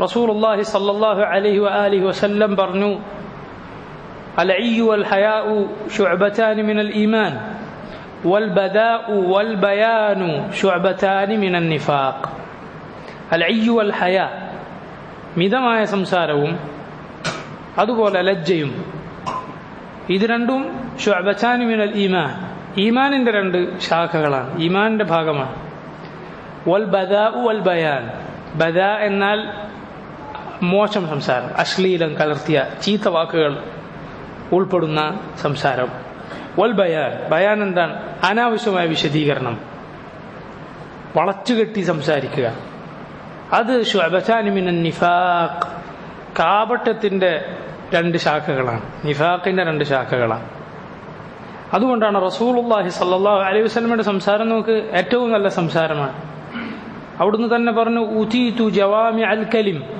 റസൂലുള്ളാഹി സല്ലല്ലാഹു അലൈഹി വആലിഹി വസല്ലം പറഞ്ഞു العي والحياء شعبتان من الإيمان والبذاء والبيان شعبتان من النفاق العي والحياء മിതമായ സംസാരവും അതുപോലെ ലജ്ജയും ഇത് രണ്ടും ഷുഅബച്ചാനി മിനൽ ഈമാൻ ഈമാനിന്റെ രണ്ട് ശാഖകളാണ് ഈമാനിന്റെ ഭാഗമാണ് വൽ ബദാ വൽ ബയാൻ ബദ എന്നാൽ മോശം സംസാരം അശ്ലീലം കലർത്തിയ ചീത്ത വാക്കുകൾ ഉൾപ്പെടുന്ന സംസാരം. വൽ ബയാൻ ബയാൻ എന്താണ്? അനാവശ്യമായ വിശദീകരണം. വളച്ചുകെട്ടി സംസാരിക്കുക. അത് നിഫാഖ്. കാപട്ടത്തിന്റെ രണ്ട് ശാഖകളാണ്. നിഫാഖിന്റെ രണ്ട് ശാഖകളാണ്. അതുകൊണ്ടാണ് റസൂലുള്ളാഹി സല്ലാ അലൈഹി വസല്ലമയുടെ സംസാരം നമുക്ക് ഏറ്റവും നല്ല സംസാരമാണ്. അവിടുന്ന് തന്നെ പറഞ്ഞു ഉതീതു ജവാമി അൽ കലിം.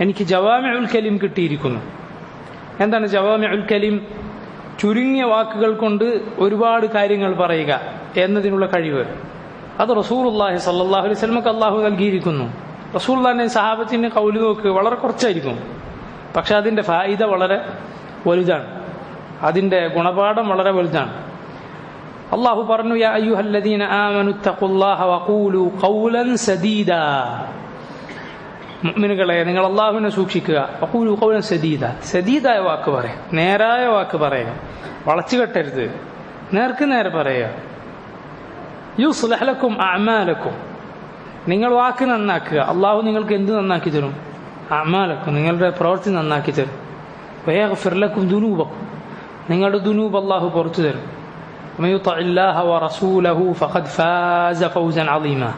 എനിക്ക് ജവാമി ഉൽ കലിം കിട്ടിയിരിക്കുന്നു. എന്താണ് ജവാമി ഉൽ കലിം? ചുരുങ്ങിയ വാക്കുകൾ കൊണ്ട് ഒരുപാട് കാര്യങ്ങൾ പറയുക എന്നതിനുള്ള കഴിവ്. അത് റസൂലുള്ളാഹി സല്ലാഹു അലൈഹി വസല്ലമക്ക് അള്ളാഹു നൽകിയിരിക്കുന്നു. റസൂലുള്ളാഹിന്റെ സഹാബത്തിന്റെ കൗലി നോക്ക് വളരെ കുറച്ചായിരിക്കും. പക്ഷെ അതിന്റെ ഫായിദ വളരെ വലുതാണ്. അതിന്റെ ഗുണപാഠം വളരെ വലുതാണ്. അള്ളാഹു പറഞ്ഞു യാ അയ്യുഹല്ലദീന വഖൂലു ഖൗലൻ മുഅ്മിനുകളെ നിങ്ങൾ അള്ളാഹുവിനെ സൂക്ഷിക്കുക. അപ്പൂരു കൗലൻ സദീദ. സദീദായ വാക്ക് പറയാം. നേരായ വാക്ക് പറയുക വളച്ചു കെട്ടരുത്. നേർക്ക് നേരെ പറയുക യു സുലഹലക്കും അമാലക്കും നിങ്ങൾ വാക്ക് നന്നാക്കുക. അള്ളാഹു നിങ്ങൾക്ക് എന്ത് നന്നാക്കി തരും? അമാലക്കും നിങ്ങളുടെ പ്രവൃത്തി നന്നാക്കി തരും. വേഗ ഫിർലക്കും ദുനൂപക്കും നിങ്ങളുടെ ദുനൂപ് അള്ളാഹു പുറത്തു തരും. അമയു ഇല്ലാഹ വ റസൂലഹു ഫഖദ് ഫാസ ഫൗസൻ അലീമ.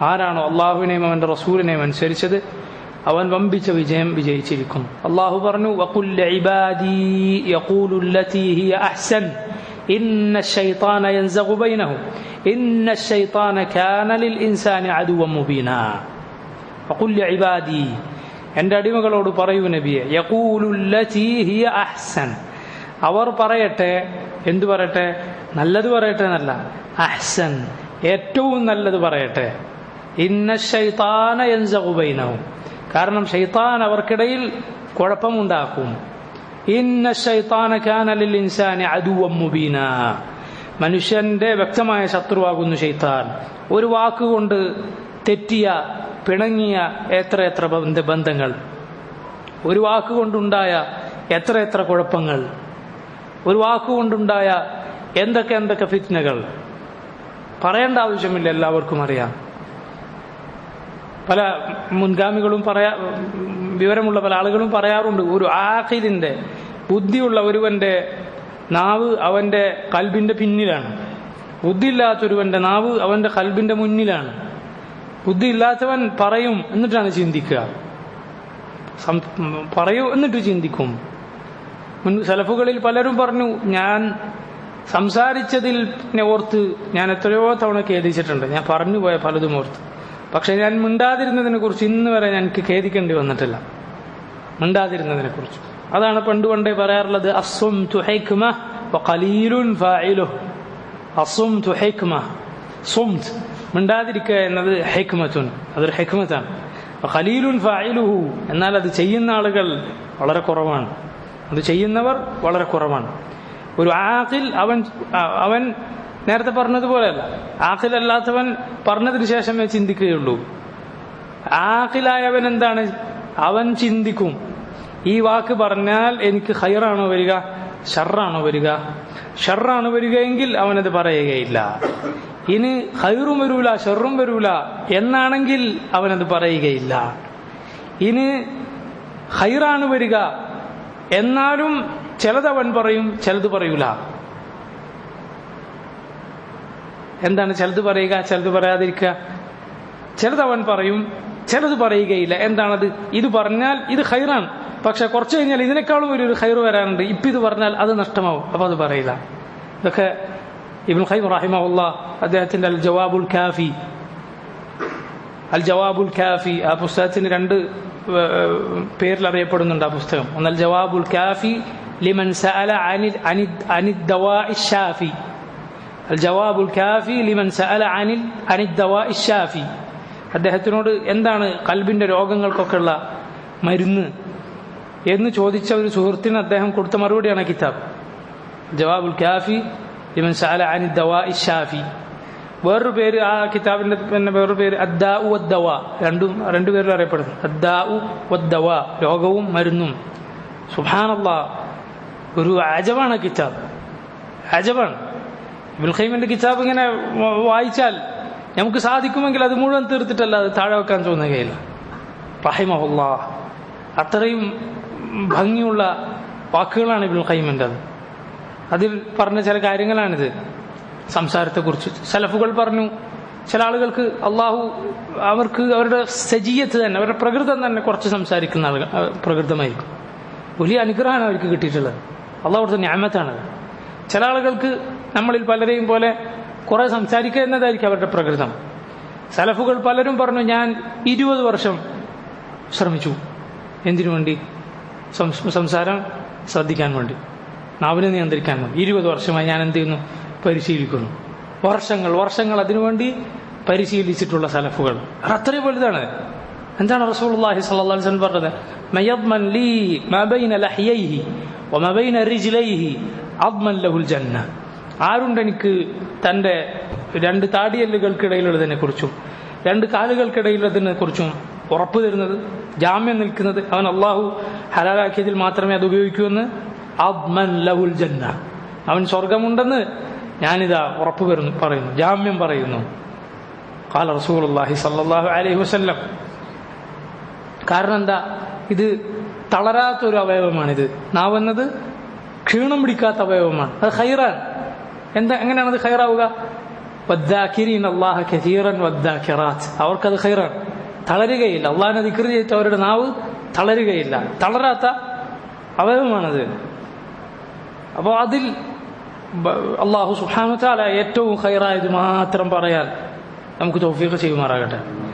ആരാണോ അള്ളാഹുവിനെയും അവന്റെ റസൂലിനെയും അനുസരിച്ചത് അവൻ വമ്പിച്ച വിജയം വിജയിച്ചിരിക്കുന്നു. അള്ളാഹു പറഞ്ഞു എന്റെ അടിമകളോട് പറയൂ നബിയെ അഹ്സൻ. അവർ പറയട്ടെ എന്തു പറയട്ടെ? നല്ലത് പറയട്ടെ എന്നല്ല അഹ്സൻ ഏറ്റവും നല്ലത് പറയട്ടെ. ഇന്ന ശൈത്താന ബൈനഹും. കാരണം ഷൈത്താൻ അവർക്കിടയിൽ കുഴപ്പമുണ്ടാക്കും. ഇന്ന ശൈത്താന കാനലിൽ ഇൻസാനി അദുവം മുബീന. മനുഷ്യന്റെ വ്യക്തമായ ശത്രുവാകുന്നു ഷെയ്ത്താൻ ഒരു വാക്കുകൊണ്ട് തെറ്റിയ പിണങ്ങിയ എത്ര എത്ര ബന്ധങ്ങൾ. ഒരു വാക്കുകൊണ്ടുണ്ടായ എത്ര എത്ര കുഴപ്പങ്ങൾ. ഒരു വാക്കുകൊണ്ടുണ്ടായ എന്തൊക്കെ എന്തൊക്കെ ഫിറ്റ്നകൾ പറയേണ്ട ആവശ്യമില്ല എല്ലാവർക്കും അറിയാം. പല മുൻഗാമികളും പറയാ വിവരമുള്ള പല ആളുകളും പറയാറുണ്ട്. ഒരു ആഖിദിന്റെ ബുദ്ധിയുള്ള ഒരുവന്റെ നാവ് അവന്റെ കൽബിന്റെ പിന്നിലാണ്. ബുദ്ധിയില്ലാത്തൊരുവന്റെ നാവ് അവന്റെ കൽബിന്റെ മുന്നിലാണ്. ബുദ്ധിയില്ലാത്തവൻ പറയും എന്നിട്ടാണ് ചിന്തിക്കുക. പറയൂ എന്നിട്ട് ചിന്തിക്കും. മുൻ സലഫുകളിൽ പലരും പറഞ്ഞു ഞാൻ സംസാരിച്ചതിൽ ഓർത്ത് ഞാൻ എത്രയോ തവണ ഖേദിച്ചിട്ടുണ്ട്. ഞാൻ പറഞ്ഞു പോയ പലതും ഓർത്ത്. പക്ഷെ ഞാൻ മിണ്ടാതിരുന്നതിനെ കുറിച്ച് ഇന്ന് വരെ എനിക്ക് ഖേദിക്കേണ്ടി വന്നിട്ടില്ല. മിണ്ടാതിരുന്നതിനെ കുറിച്ച്. അതാണ് പണ്ട് പണ്ടേ പറയാറുള്ളത് അസ്വം മിണ്ടാതിരിക്കുക എന്നത് ഹൈക്മത്തുൻ അതൊരു ഹൈക്മത്താണ് ഖലീലുൻ ഫായിലുഹു എന്നാൽ അത് ചെയ്യുന്ന ആളുകൾ വളരെ കുറവാണ്. അത് ചെയ്യുന്നവർ വളരെ കുറവാണ്. ഒരു ആഖിൽ അവൻ അവൻ നേരത്തെ പറഞ്ഞതുപോലെയല്ല. ആഖിലല്ലാത്തവൻ പറഞ്ഞതിന് ശേഷമേ ചിന്തിക്കുകയുള്ളൂ. ആഖിലായവൻ എന്താണ്? അവൻ ചിന്തിക്കും. ഈ വാക്ക് പറഞ്ഞാൽ എനിക്ക് ഹൈറാണോ വരിക? ഷർറാണോ വരിക? ഷർറാണ് വരികയെങ്കിൽ അവനത് പറയുകയില്ല. ഇനി ഹൈറും വരൂല ഷെറും വരൂല എന്നാണെങ്കിൽ അവനത് പറയുകയില്ല. ഇനി ഹൈറാണ് വരിക എന്നാലും ചിലതവൻ പറയും ചിലത് പറയൂല. എന്താണ് ചിലത് പറയുക ചിലത് പറയാതിരിക്കുക. ചിലത് അവൻ പറയും ചിലത് പറയുകയില്ല. എന്താണത്? ഇത് പറഞ്ഞാൽ ഇത് ഹൈറാണ് പക്ഷെ കുറച്ചു കഴിഞ്ഞാൽ ഇതിനേക്കാളും ഒരു ഹൈർ വരാനുണ്ട്. ഇപ്പം ഇത് പറഞ്ഞാൽ അത് നഷ്ടമാവും. അപ്പൊ അത് പറയില്ല. ഇതൊക്കെ ഇബുൽ ഖൈം റഹിമുള്ള അദ്ദേഹത്തിന്റെ അൽ ജവാബുൽ ഖാഫി. അൽ ജവാബുൽ ഖാഫി. ആ പുസ്തകത്തിന് രണ്ട് പേരിൽ അറിയപ്പെടുന്നുണ്ട് ആ പുസ്തകം. ഒന്നൽ ജവാബുൽ ഖാഫി ലിമൻ സഅല അനിദ് അനിദ് ദവാ ഷാഫി. الجواب الكافي لمن ലിമൻ عن عن الدواء الشافي. അദ്ദേഹത്തിനോട് എന്താണ് കൽബിന്റെ രോഗങ്ങൾക്കൊക്കെയുള്ള മരുന്ന് എന്ന് ചോദിച്ച ഒരു സുഹൃത്തിന് അദ്ദേഹം കൊടുത്ത മറുപടിയാണ് കിതാബ്. ജവാബുൽ ഖാഫി ഇമൻ സാല സഅല ദവാ ഇഷാഫി. വേറൊരു പേര് ആ കിതാബിന്റെ പിന്നെ വേറൊരു പേര് അദ്ദാഉ വദ്ദവ രണ്ടും രണ്ടു പേരിൽ അറിയപ്പെടുന്നു. അദ്ദാഉ വദ്ദവ രോഗവും മരുന്നും. സുഹാനുള്ള ഒരു അജവാണ് കിതാബ്. അജവാണ് ഇബുൽ ഖൈമിന്റെ കിതാബ് ഇങ്ങനെ വായിച്ചാൽ നമുക്ക് സാധിക്കുമെങ്കിൽ അത് മുഴുവൻ തീർത്തിട്ടല്ല അത് താഴെ വെക്കാൻ തോന്നുകയില്ല റഹിമഹുല്ല. അത്രയും ഭംഗിയുള്ള വാക്കുകളാണ് ഇബുൽ അത് അതിൽ പറഞ്ഞ ചില കാര്യങ്ങളാണിത്. സംസാരത്തെക്കുറിച്ച്. സലഫുകൾ പറഞ്ഞു ചില ആളുകൾക്ക് അള്ളാഹു അവർക്ക് അവരുടെ സജീയത്ത് തന്നെ അവരുടെ പ്രകൃതം തന്നെ കുറച്ച് സംസാരിക്കുന്ന ആളുകൾ പ്രകൃതമായിരിക്കും. വലിയ അനുഗ്രഹമാണ് അവർക്ക് കിട്ടിയിട്ടുള്ളത്. അള്ളാഹു കൊടുത്ത ഞാമത്താണത് ചില ആളുകൾക്ക് നമ്മളിൽ പലരെയും പോലെ കുറെ സംസാരിക്കുക എന്നതായിരിക്കും അവരുടെ പ്രകൃതം. സലഫുകൾ പലരും പറഞ്ഞു ഞാൻ ഇരുപത് വർഷം ശ്രമിച്ചു. എന്തിനു വേണ്ടി? സംസാരം ശ്രദ്ധിക്കാൻ വേണ്ടി. നാവിനെ നിയന്ത്രിക്കാൻ വേണ്ടി. ഇരുപത് വർഷമായി ഞാൻ എന്ത് ചെയ്യുന്നു? പരിശീലിക്കുന്നു. വർഷങ്ങൾ വർഷങ്ങൾ അതിനുവേണ്ടി പരിശീലിച്ചിട്ടുള്ള സലഫുകൾ. അത് അത്രയും വലുതാണ്. എന്താണ് അലൈഹി വസല്ലം പറഞ്ഞത്? അദ്മൻ ലഹുൽ ജന്ന. ആരുണ്ട് എനിക്ക് തന്റെ രണ്ട് താടിയല്ലുകൾക്കിടയിലുള്ളതിനെ കുറിച്ചും രണ്ട് കാലുകൾക്കിടയിലുള്ളതിനെ കുറിച്ചും ഉറപ്പ് തരുന്നത് ജാമ്യം നിൽക്കുന്നത് അവൻ അള്ളാഹു ഹലാലാക്കിയതിൽ മാത്രമേ അത് ഉപയോഗിക്കൂ എന്ന്? അദ്മൻ ലഹുൽ ജന്ന. അവൻ സ്വർഗമുണ്ടെന്ന് ഞാനിതാ ഉറപ്പ് വരുന്നു പറയുന്നു ജാമ്യം പറയുന്നു. കാല റസൂൽ അള്ളാഹി സല്ലാഹു അലൈഹി വസ്ല്ലം. കാരണം എന്താ? ഇത് തളരാത്തൊരു അവയവമാണിത്. നാവെന്നത് ക്ഷീണം പിടിക്കാത്ത അവയവമാണ്. അത് ഹൈറാൻ എന്താ എങ്ങനെയാണ് അത് ഖൈറാവുക? വദ്ദാക്കിരീൻ അള്ളാഹ കഥീറൻ വദ്ദാക്കിറാത്ത് അവർക്കത് ഹൈറാണ് തളരുകയില്ല. അള്ളാഹിനെ ദിക്ർ ചെയ്തിട്ട് അവരുടെ നാവ് തളരുകയില്ല. തളരാത്ത അവയവമാണത്. അപ്പോൾ അതിൽ അള്ളാഹു സുഹാമത്താല ഏറ്റവും ഹൈറായത് മാത്രം പറയാൻ നമുക്ക് തൗഫീഖ് ചെയ്യുമാറാകട്ടെ.